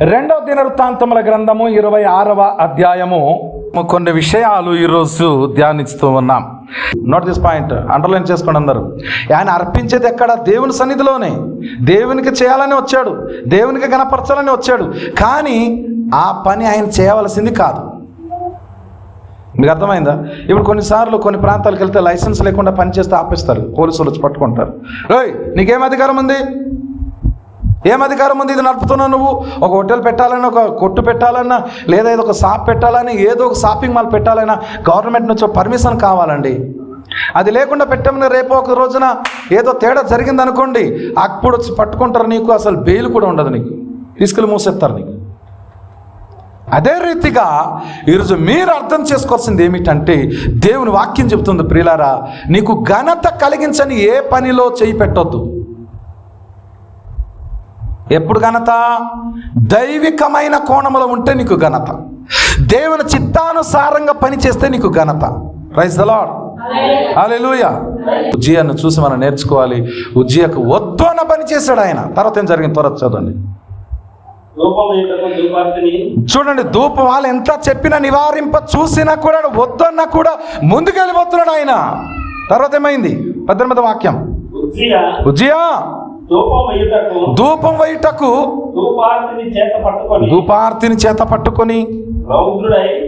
రెండవ దినవృత్తాంతముల గ్రంథము ఇరవై ఆరవ అధ్యాయము. కొన్ని విషయాలు ఈరోజు ధ్యానిస్తూ ఉన్నాం. నోట్ దిస్ పాయింట్ అండర్లైన్ చేసుకోండి అందరూ. ఆయన అర్పించేది ఎక్కడ? దేవుని సన్నిధిలోనే. దేవునికి చేయాలని వచ్చాడు. దేవునికి గణపరచాలని వచ్చాడు. కానీ ఆ పని ఆయన చేయవలసింది కాదు. మీకు అర్థమైందా? ఇప్పుడు కొన్నిసార్లు కొన్ని ప్రాంతాలకు వెళ్తే లైసెన్స్ లేకుండా పని చేస్తే ఆపేస్తారు. పోలీసులు వచ్చి పట్టుకుంటారు. రోయ్ నీకేం అధికారం ఉంది? ఏం అధికారం ఉంది? ఇది నడుపుతున్నావు నువ్వు. ఒక హోటల్ పెట్టాలన్నా ఒక కొట్టు పెట్టాలన్నా లేదా ఏదో ఒక షాప్ పెట్టాలని ఏదో ఒక షాపింగ్ మాల్ పెట్టాలన్నా గవర్నమెంట్ నుంచి పర్మిషన్ కావాలండి. అది లేకుండా పెట్టమని రేపు ఒక రోజున ఏదో తేడా జరిగింది అనుకోండి అప్పుడు వచ్చి పట్టుకుంటారు నీకు అసలు బెయిల్ కూడా ఉండదు నీకు. తీసుకెళ్ళి మూసేస్తారు నీకు. అదే రీతిగా ఈరోజు మీరు అర్థం చేసుకోవాల్సింది ఏమిటంటే దేవుని వాక్యం చెబుతుంది ప్రియులారా నీకు ఘనత కలిగించని ఏ పనిలో చేయి పెట్టొద్దు. ఎప్పుడు ఘనత? దైవికమైన కోణంలో ఉంటే నీకు ఘనత. దేవుని చిత్తానుసారంగా పనిచేస్తే నీకు ఘనత. రైస్ ద లాడ్ హల్లెలూయా ఉజ్జయాన్ని చూసి మనం నేర్చుకోవాలి. ఉజ్జియకు వద్దు అన్న పని చేశాడు ఆయన. తర్వాత ఏం జరిగింది? త్వర చదవండి. చూడండి ధూపం వాళ్ళు ఎంత చెప్పినా నివారింప చూసినా కూడా వద్దన్నా కూడా ముందుకెళ్ళిపోతున్నాడు ఆయన. తర్వాత ఏమైంది? పద్దెనిమిది వాక్యం. ఉజ్జయా ఉజ్జియా. ధూపం వైటకు ధూపార్తిని చేత పట్టుకొని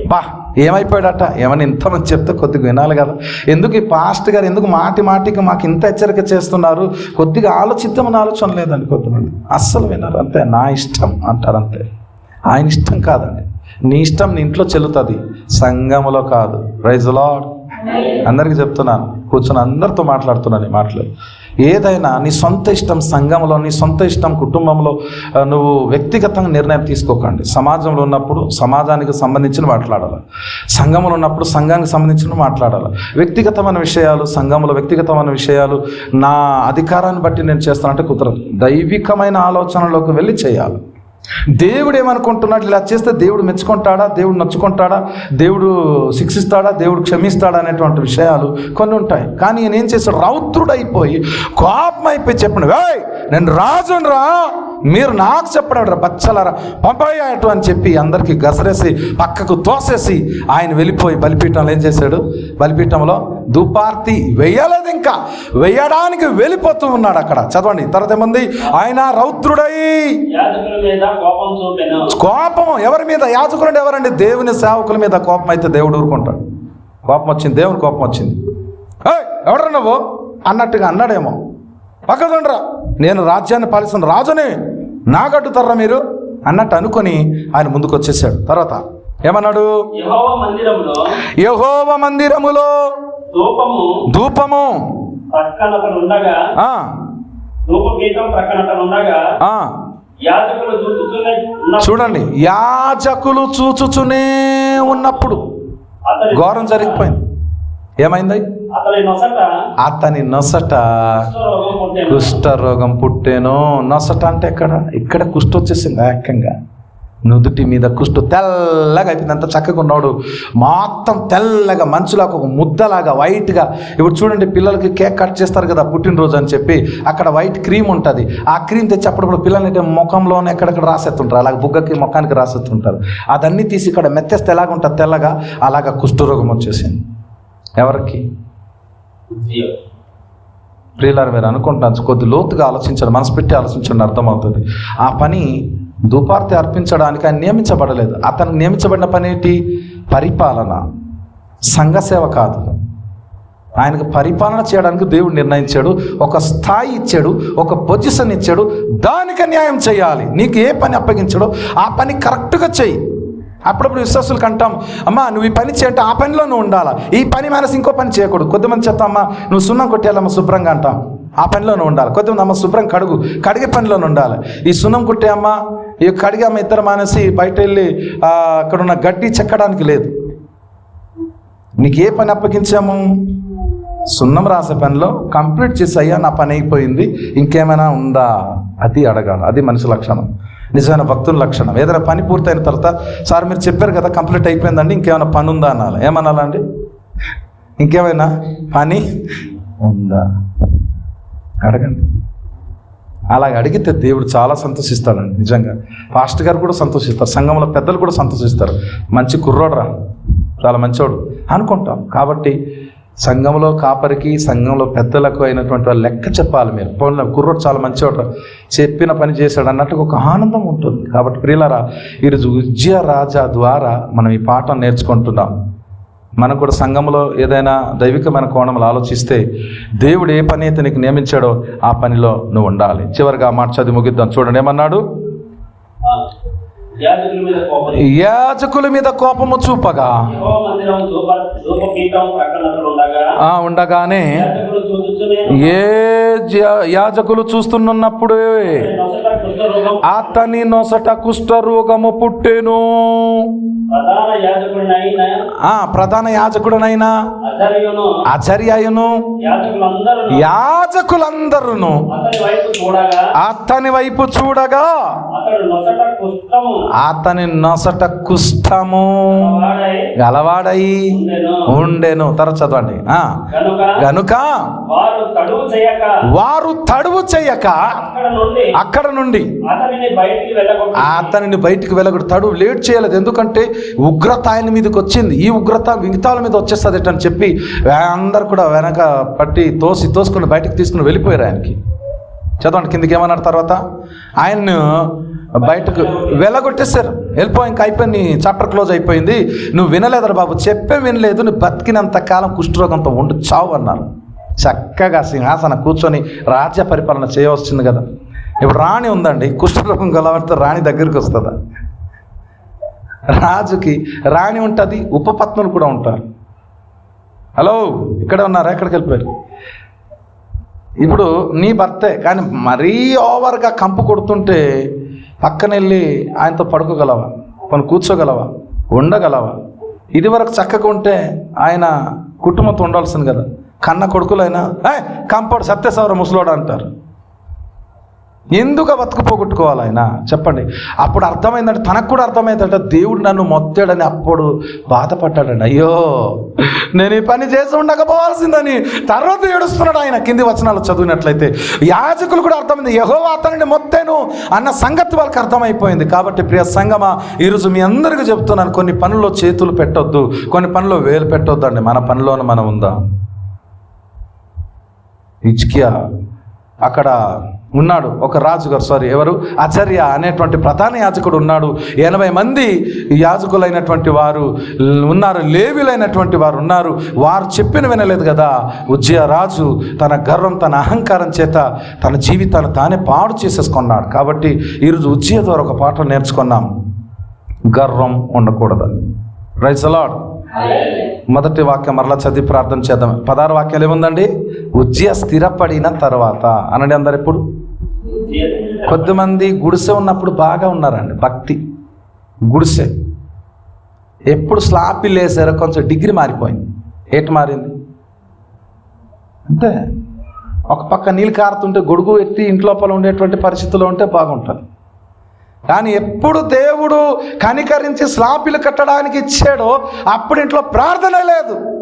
బా ఏమైపోయాడట? ఏమని ఇంతమంది చెప్తే కొద్దిగా వినాలి కదా. ఎందుకు ఈ పాస్ట్ గారు ఎందుకు మాటి మాటికి మాకు ఇంత హెచ్చరిక చేస్తున్నారు? కొద్దిగా ఆలోచిద్దామని ఆలోచన లేదండి కొద్దిమంది అస్సలు వినరు అంతే. నా ఇష్టం అంటారు అంతే. ఆయన ఇష్టం కాదండి. నీ ఇష్టం నీ ఇంట్లో చెల్లుతుంది. సంఘములో కాదు. రైజ్ లాడ్ అందరికీ చెప్తున్నాను. కూర్చొని అందరితో మాట్లాడుతున్నాను ఈ మాటలు. ఏదైనా నీ సొంత ఇష్టం సంఘంలో నీ సొంత ఇష్టం కుటుంబంలో నువ్వు వ్యక్తిగతంగా నిర్ణయం తీసుకోకండి. సమాజంలో ఉన్నప్పుడు సమాజానికి సంబంధించిన మాట్లాడాలి. సంఘంలో ఉన్నప్పుడు సంఘానికి సంబంధించిన మాట్లాడాలి. వ్యక్తిగతమైన విషయాలు సంఘంలో వ్యక్తిగతమైన విషయాలు నా అధికారాన్ని బట్టి నేను చేస్తానంటే కుదరదు. దైవికమైన ఆలోచనలోకి వెళ్ళి చేయాలి. దేవుడు ఏమనుకుంటున్నాడు? ఇలా చేస్తే దేవుడు మెచ్చుకుంటాడా? దేవుడు నచ్చుకుంటాడా? దేవుడు శిక్షిస్తాడా? దేవుడు క్షమిస్తాడా అనేటువంటి విషయాలు కొన్ని ఉంటాయి. కానీ ఈయన ఏం చేశాడు? రౌద్రుడైపోయి కోపం అయిపోయి చెప్పండి వేయ్ నేను రాజును రా. మీరు నాకు చెప్పడం బచ్చలరా. పంపయ్యాటు అని చెప్పి అందరికీ గసరేసి పక్కకు తోసేసి ఆయన వెళ్ళిపోయి బలిపీఠంలో ఏం చేశాడు? బలిపీఠంలో దుపార్తి వేయలేదు ఇంకా. వేయడానికి వెళ్ళిపోతూ ఉన్నాడు అక్కడ. చదవండి తర్వాత ఏముంది? ఆయన రౌద్రుడై కోపం ఎవరి మీద? యాజకులు ఎవరండి? దేవుని సేవకుల మీద కోపం అయితే దేవుడు ఊరుకుంటాడు. కోపం వచ్చింది దేవుని కోపం వచ్చింది. ఎవడరా నువ్వు? అన్నట్టుగా అన్నాడేమో. పక్కదుండ్రా నేను రాజ్యాన్ని పాలిస్తున్న రాజుని నాగడ్డుతారా మీరు అన్నట్టు అనుకొని ఆయన ముందుకు వచ్చేసాడు తర్వాత ఏమన్నాడు? యెహోవా మందిరములో ధూపము చూడండి యాజకులు చూచుచునే ఉన్నప్పుడు ఘోరం జరిగిపోయింది. ఏమైంది? అతని నొసట కుష్ఠరోగం పుట్టెను. నొసట అంటే ఎక్కడ? ఇక్కడ కుష్ఠ వచ్చేసింది ఏకంగా. నుదుటి మీద కుష్టు తెల్లగా అయిపోయింది. అంత చక్కగా ఉన్నాడు మొత్తం తెల్లగా మంచులాగా ఒక ముద్దలాగా వైట్గా ఇప్పుడు చూడండి పిల్లలకి కేక్ కట్ చేస్తారు కదా పుట్టినరోజు అని చెప్పి అక్కడ వైట్ క్రీమ్ ఉంటుంది. ఆ క్రీమ్ తెచ్చి అప్పుడప్పుడు పిల్లల్ని ముఖంలోనే ఎక్కడెక్కడ రాసేస్తుంటారు. అలాగే బుగ్గకి ముఖానికి రాసేస్తుంటారు. అదన్నీ తీసి ఇక్కడ మెత్తేస్తే ఎలాగ ఉంటుంది తెల్లగా అలాగా కుష్ఠరోగం వచ్చేసింది. ఎవరికి. ప్రియులారు మీరు అనుకుంటాను కొద్ది లోతుగా ఆలోచించండి మనసు పెట్టి ఆలోచించండి అర్థమవుతుంది. ఆ పని ధూపార్తి అర్పించడానికి ఆయన నియమించబడలేదు. అతను నియమించబడిన పని ఏంటి? పరిపాలన. సంఘ సేవ కాదు. ఆయనకు పరిపాలన చేయడానికి దేవుడు నిర్ణయించాడు ఒక స్థాయి ఇచ్చాడు ఒక పొజిషన్ ఇచ్చాడు దానికి న్యాయం చేయాలి. నీకు ఏ పని అప్పగించాడో ఆ పని కరెక్ట్గా చెయ్యి అప్పుడప్పుడు విశ్వాసులకు అంటాం అమ్మా నువ్వు ఈ పని చేయంటే ఆ పనిలో నువ్వు ఉండాలా? ఈ పని మనసు ఇంకో పని చేయకూడదు. కొద్దిమంది చెప్తాం అమ్మా నువ్వు సున్నం కొట్టేయాలమ్మా శుభ్రంగా అంటాం. ఆ పనిలోనే ఉండాలి. కొద్దిమంది అమ్మ శుభ్రం కడుగు కడిగే పనిలోనే ఉండాలి. ఈ సున్నం కుట్టే అమ్మ ఈ కడిగే అమ్మ ఇద్దరు మానేసి బయట వెళ్ళి అక్కడ ఉన్న గడ్డి చెక్కడానికి లేదు. నీకు ఏ పని అప్పగించాము? సున్నం రాసే పనిలో కంప్లీట్ చేసి అయ్యా నా పని అయిపోయింది ఇంకేమైనా ఉందా? అది అడగాలి. అది మనిషి లక్షణం. నిజమైన భక్తుల లక్షణం. ఏదైనా పని పూర్తయిన తర్వాత సార్ మీరు చెప్పారు కదా కంప్లీట్ అయిపోయిందండి ఇంకేమైనా పని ఉందా? అనాలి. ఏమనాలండి? ఇంకేమైనా పని ఉందా? అడగండి. అలాగ అడిగితే దేవుడు చాలా సంతోషిస్తాడండి నిజంగా. పాస్టర్ గారు కూడా సంతోషిస్తారు సంఘంలో పెద్దలు కూడా సంతోషిస్తారు. మంచి కుర్రోడ్రా చాలా మంచోడు అనుకుంటాం. కాబట్టి సంఘంలో కాపరికి సంఘంలో పెద్దలకు అయినటువంటి వాళ్ళు లెక్క చెప్పాలి మీరు. పోన్లే కుర్రోడు చాలా మంచివాడు చెప్పిన పని చేశాడు అన్నట్టుగా ఒక ఆనందం ఉంటుంది. కాబట్టి ప్రియులరా ఈరోజు ఉజ్జయ రాజా ద్వారా మనం ఈ పాఠం నేర్చుకుంటున్నాం. మనం కూడా సంఘంలో ఏదైనా దైవికమైన కోణంలో ఆలోచిస్తే దేవుడు ఏ పని అయితే నీకు నియమించాడో ఆ పనిలో నువ్వు ఉండాలి. చివరిగా మాట చదివి ముగిద్దాం. చూడండి ఏమన్నాడు? యాజకుల మీద కోపము చూపగా. ఉండగానే ఏ యాజకులు చూస్తున్నప్పుడు అతని నొసట కుష్ఠరోగము పుట్టెను. ప్రధాన యాజకుడినైన ఆ ప్రధాన యాజకుడనైనా అజర్యును. అచర్యను యాజకులందరూ యాజకులందరూ అతని వైపు చూడగా అతని నొసట వాడై గలవాడై ఉండెను. తర్వాత చదవండి. గనుక వారు తడువు చేయక అక్కడ నుండి అతనిని బయటికి వెళ్ళకూడదు తడువు లేట్ చేయలేదు. ఎందుకంటే ఉగ్రత ఆయన మీదకి వచ్చింది. ఈ ఉగ్రత మిగతాల మీద వచ్చేస్తుంది అని చెప్పి అందరు కూడా వెనక పట్టి తోసి తోసుకుని బయటకు తీసుకుని వెళ్ళిపోయారు ఆయనకి. చదవండి కిందకి ఏమన్నారు తర్వాత? ఆయన్ను బయటకు వెళ్ళగొట్టేశారు. వెళ్ళిపో ఇంకా అయిపోయింది చాప్టర్ క్లోజ్ అయిపోయింది. నువ్వు వినలేదరా బాబు చెప్పే వినలేదు నువ్వు బతికినంత కాలం కుష్ఠరోగంతో ఉండు చావు అన్నారు. చక్కగా సింహాసన కూర్చొని రాజ్య పరిపాలన చేయవచ్చింది కదా. ఇప్పుడు రాణి ఉందండి కుష్ఠరోగం గలవాడితే రాణి దగ్గరికి వస్తుందా? రాజుకి రాణి ఉంటుంది ఉపపత్నులు కూడా ఉంటారు. హలో ఇక్కడ ఉన్నారా? ఎక్కడికి వెళ్ళిపోయారు? ఇప్పుడు నీ భర్తే కానీ మరీ ఓవర్గా కంపు కొడుతుంటే పక్కన వెళ్ళి ఆయనతో పడుకోగలవా? కొన్ని కూర్చోగలవా? ఉండగలవా? ఇది వరకు చక్కగా ఉంటే ఆయన కుటుంబంతో ఉండాల్సింది కదా. కన్న కొడుకులైనా కంపడు కంపౌండ్ సత్యసవర ముసలోడు అంటారు. ఎందుకు ఆ బతుకు పోగొట్టుకోవాలి ఆయన? చెప్పండి. అప్పుడు అర్థమైందంటే తనకు కూడా అర్థమైందంట దేవుడు నన్ను మొత్తాడని అప్పుడు బాధపడ్డాడండి. అయ్యో నేను ఈ పని చేసి ఉండకపోవాల్సిందని తర్వాత ఏడుస్తున్నాడు ఆయన కింది వచనాలు చదివినట్లయితే. యాజకులు కూడా అర్థమైంది యహో అతనిని మొత్తేను అన్న సంగతి వాళ్ళకి అర్థమైపోయింది. కాబట్టి ప్రియ సంగమా ఈరోజు మీ అందరికీ చెప్తున్నాను కొన్ని పనుల్లో చేతులు పెట్టొద్దు కొన్ని పనుల్లో వేలు పెట్టొద్దు అండి మన పనిలోనే మనం ఉందా. ఇజ్కియా అక్కడ ఉన్నాడు. ఒక రాజుగారు సారీ ఎవరు? ఆచార్య అనేటువంటి ప్రధాన యాజకుడు ఉన్నాడు. ఎనభై మంది యాజకులైనటువంటి వారు ఉన్నారు లేవిలైనటువంటి వారు ఉన్నారు. వారు చెప్పిన వినలేదు కదా ఉజ్జయ రాజు తన గర్వం తన అహంకారం చేత తన జీవితాన్ని తానే పాడు చేసేసుకున్నాడు. కాబట్టి ఈరోజు ఉజ్జయ ద్వారా ఒక పాఠం నేర్చుకున్నాం. గర్వం ఉండకూడదని రైస్ అలాడ్ మొదటి వాక్యం మరలా చదివి ప్రార్థన చేద్దాం. పదహారు వాక్యాలు ఏముందండి? ఉజ్జయ స్థిరపడిన తర్వాత. అనండి అందరు ఎప్పుడు? కొద్దిమంది గుడిసె ఉన్నప్పుడు బాగా ఉన్నారండి భక్తి. గుడిసె. ఎప్పుడు స్లాపి లేసారో కొంచెం డిగ్రీ మారిపోయింది. ఏటి మారింది? అంతే. ఒక పక్క నీళ్ళు కారుతుంటే గొడుగు ఎత్తి ఇంట్లోపల ఉండేటువంటి పరిస్థితుల్లో ఉంటే బాగుంటుంది. కానీ ఎప్పుడు దేవుడు కనికరించి స్లాపిలు కట్టడానికి ఇచ్చాడో అప్పుడు ఇంట్లో ప్రార్థన లేదు.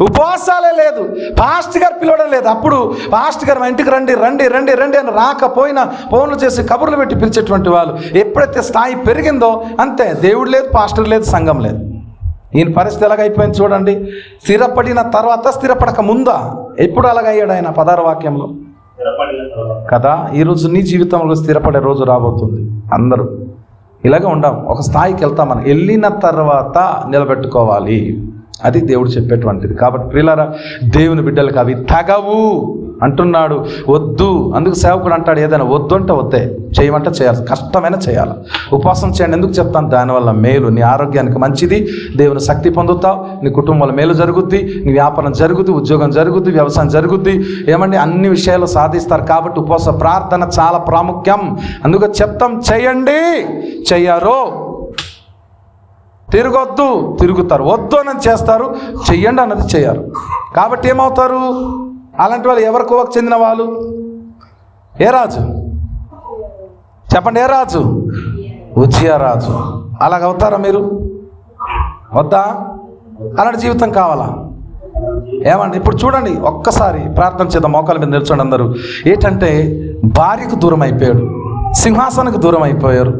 ఉపవాసాలే లేదు. పాస్ట్ గారు పిలవడం లేదు. అప్పుడు పాస్ట్ గారు మా ఇంటికి రండి రండి రండి రండి అని రాకపోయినా ఫోన్లు చేసి కబుర్లు పెట్టి పిలిచేటువంటి వాళ్ళు ఎప్పుడైతే స్థాయి పెరిగిందో అంతే. దేవుడు లేదు పాస్టర్ లేదు సంఘం లేదు. ఈయన పరిస్థితి ఎలాగైపోయింది చూడండి. స్థిరపడిన తర్వాత స్థిరపడక ముందా? ఎప్పుడు అలాగయ్యాడు ఆయన పదార వాక్యంలో? కదా ఈరోజు నీ జీవితంలో స్థిరపడే రోజు రాబోతుంది. అందరూ ఇలాగే ఉండాం. ఒక స్థాయికి వెళ్తాం మనం. వెళ్ళిన తర్వాత నిలబెట్టుకోవాలి. అది దేవుడు చెప్పేటువంటిది. కాబట్టి ప్రియులారా దేవుని బిడ్డలకు అవి తగవు అంటున్నాడు. వద్దు. అందుకు సేవకుడు అంటాడు ఏదైనా వద్దు అంటే వద్దే. చేయమంటే చేయాలి. కష్టమైన చేయాలి. ఉపవాసం చేయండి. ఎందుకు చెప్తాను? దానివల్ల మేలు. నీ ఆరోగ్యానికి మంచిది. దేవుని శక్తి పొందుతావు. నీ కుటుంబంలో మేలు జరుగుద్ది. నీ వ్యాపారం జరుగుద్ది. ఉద్యోగం జరుగుద్ది. వ్యవసాయం జరుగుద్ది. ఏమండి? అన్ని విషయాలు సాధిస్తారు కాబట్టి ఉపవాస ప్రార్థన చాలా ప్రాముఖ్యం. అందుకు చెప్తాం చేయండి. చెయ్యారో. తిరగొద్దు తిరుగుతారు. వద్దు అని చేస్తారు చెయ్యండి అన్నది చేయరు కాబట్టి ఏమవుతారు? అలాంటి వాళ్ళు ఎవరి కోవకు చెందిన వాళ్ళు? ఏ రాజు? చెప్పండి ఏ రాజు? ఉజ్జియా రాజు అలాగ అవుతారా మీరు? వద్దా? అలాంటి జీవితం కావాలా? ఏమండి ఇప్పుడు చూడండి ఒక్కసారి ప్రార్థన చేద్దాం మోకాల మీద నిల్చోండి అందరూ. ఏంటంటే భార్యకు దూరం అయిపోయాడు సింహాసనకు దూరం అయిపోయారు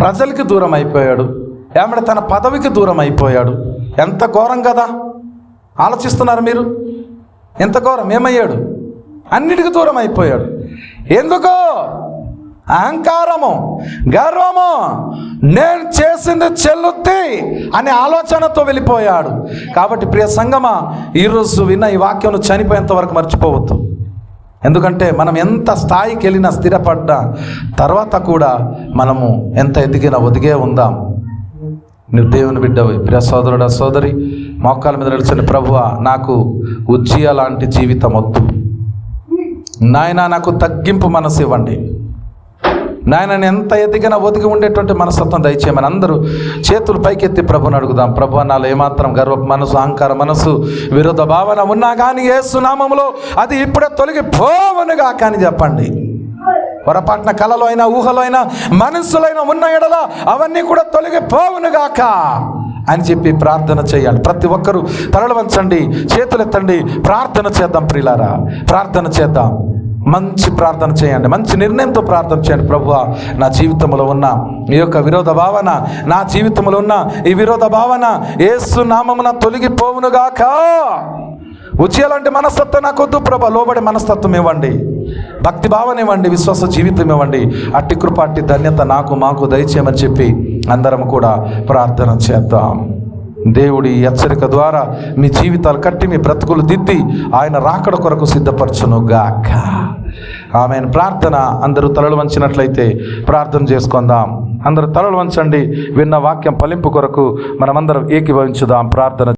ప్రజలకి దూరం అయిపోయాడు. ఆమెడ తన పదవికి దూరం అయిపోయాడు. ఎంత ఘోరం కదా? ఆలోచిస్తున్నారు మీరు? ఎంత ఘోరం? ఏమయ్యాడు? అన్నిటికీ దూరం అయిపోయాడు. ఎందుకో? అహంకారము గర్వము నేను చేసింది చెల్లుద్ది అనే ఆలోచనతో వెళ్ళిపోయాడు. కాబట్టి ప్రియ సంగమా ఈరోజు విన్న ఈ వాక్యం చనిపోయేంత వరకు మర్చిపోవద్దు. ఎందుకంటే మనం ఎంత స్థాయికి వెళ్ళినా స్థిరపడ్డా తర్వాత కూడా మనము ఎంత ఎదిగినా ఒదిగే ఉందాం. నువ్వు దేవుని బిడ్డవి. ప్రియ సోదరుడు సోదరి మోకాల మీద నిలిచిన ప్రభువ నాకు ఉజ్జీయ లాంటి జీవితం వద్దు. నాయన నాకు తగ్గింపు మనసు ఇవ్వండి. నాయన ఎంత ఎదిగినా ఒదిగి ఉండేటువంటి మనస్తత్వం దయచేయమని అందరూ చేతులు పైకెత్తి ప్రభుని అడుగుదాం. ప్రభు నాలో ఏమాత్రం గర్వ మనసు అహంకార మనసు విరోధ భావన ఉన్నా కానీ ఏ సునామంలో అది ఇప్పుడే తొలగిపోవనుగా కానీ చెప్పండి. పొరపాటున కళలు అయినా ఊహలో అయినా మనస్సులైనా ఉన్న ఎడల అవన్నీ కూడా తొలగిపోవునుగాక అని చెప్పి ప్రార్థన చేయాలి. ప్రతి ఒక్కరూ తరలవంచండి వంచండి ప్రార్థన చేద్దాం ప్రిలారా ప్రార్థన చేద్దాం. మంచి ప్రార్థన చేయండి మంచి నిర్ణయంతో ప్రార్థన చేయండి. ప్రభువ నా జీవితంలో ఉన్న ఈ యొక్క విరోధ భావన నా జీవితంలో ఉన్న ఈ విరోధ భావన ఏసు నామమున తొలగిపోవునుగాక. ఉచ్చేలాంటి మనస్తత్వం నాకొద్దు వద్దు ప్రభ లోబడి మనస్తత్వం ఇవ్వండి. భక్తి భావన ఇవ్వండి విశ్వాస జీవితం ఇవ్వండి. అట్టి కృప అట్టి ధన్యత నాకు మాకు దయచేయమని చెప్పి అందరం కూడా ప్రార్థన చేద్దాం. దేవుడి హెచ్చరిక ద్వారా మీ జీవితాలు కట్టి మీ బ్రతుకులు దిద్ది ఆయన రాకడ కొరకు సిద్ధపరచును గాక ఆమె ప్రార్థన అందరూ తలలు వంచినట్లయితే ప్రార్థన చేసుకుందాం. అందరూ తలలు వంచండి. విన్న వాక్యం ఫలింపు కొరకు మనమందరం ఏకీభవించుదాం. ప్రార్థన